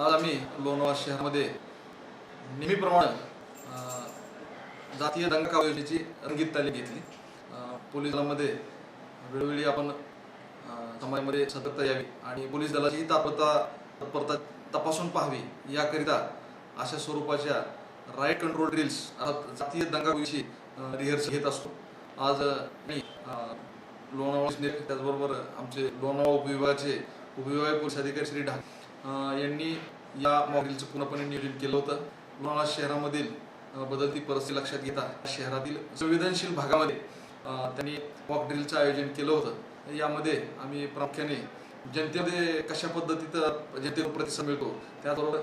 आज आम्ही लोणावळा शहरामध्ये नेहमीप्रमाणे जातीय दंगा योजनेची रंगीत तालीम घेतली. पोलीस दलामध्ये वेळोवेळी आपण समाजामध्ये सतर्कता यावी आणि पोलीस दलाची तात्परता तत्परता तपासून पाहावी याकरिता अशा स्वरूपाच्या राईट कंट्रोल ड्रिल्स अर्थात जातीय दंगाविषयी रिहर्सल घेत असतो. आज मी अं, लोणावळा त्याचबरोबर आमचे लोणावळा उपविभागाचे उपविभागीय पोलीस अधिकारी श्री ढाके यांनी या मॉडेलचं पूर्णपणे नियोजन केलं होतं. लोणावळा शहरामधील बदलती परिस्थिती लक्षात घेता शहरातील संवेदनशील भागामध्ये त्यांनी मॉक ड्रिलचं आयोजन केलं होतं. यामध्ये आम्ही प्रामुख्याने जनतेमध्ये कशा पद्धतीचं जनतेला प्रतिसाद मिळतो त्याचबरोबर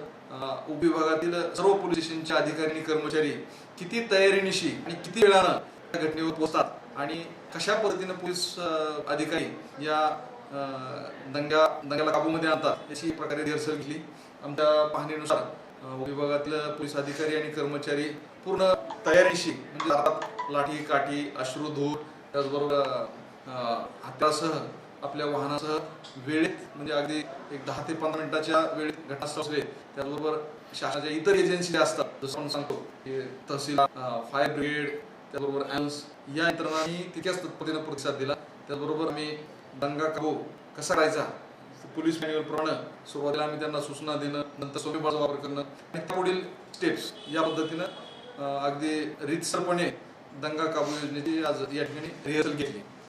उपविभागातील सर्व पोलीस स्टेशनच्या अधिकारी आणि कर्मचारी किती तयारीनिशी आणि किती वेळानं त्या घटनेवर पोहोचतात आणि कशा पद्धतीनं पोलीस अधिकारी या दंग्या दंग्याला काबूमध्ये आणतात. अशी प्रकारे रिहर्सल घेतली. आमच्या पाहणीनुसार अं, पोलीस अधिकारी आणि कर्मचारी पूर्ण तयारीशी म्हणजे हातात लाठी काठी अश्रुधूर त्याचबरोबर हातासह आपल्या वाहनासह वेळेत म्हणजे अगदी एक दहा ते पंधरा मिनिटाच्या वेळेत घटनास्थळ असले त्याचबरोबर शासनाच्या इतर एजन्सी ज्या असतात जसं आपण सांगतो की तहसील फायर ब्रिगेड त्याचबरोबर ॲम्स या यंत्रणांनी तितक्याच तत्परतेनं प्रतिसाद दिला. त्याचबरोबर आम्ही दंगा काबू कसा करायचा? पोलीस मॅन्युअल प्रमाणे सुरुवातीला आम्ही त्यांना सूचना देणं नंतर स्वयंपाचा वापर करणं आणि त्यापुढील स्टेप्स या पद्धतीनं अगदी रीतसरपणे दंगा काबू योजनेची आज या ठिकाणी रिहर्सल घेतली.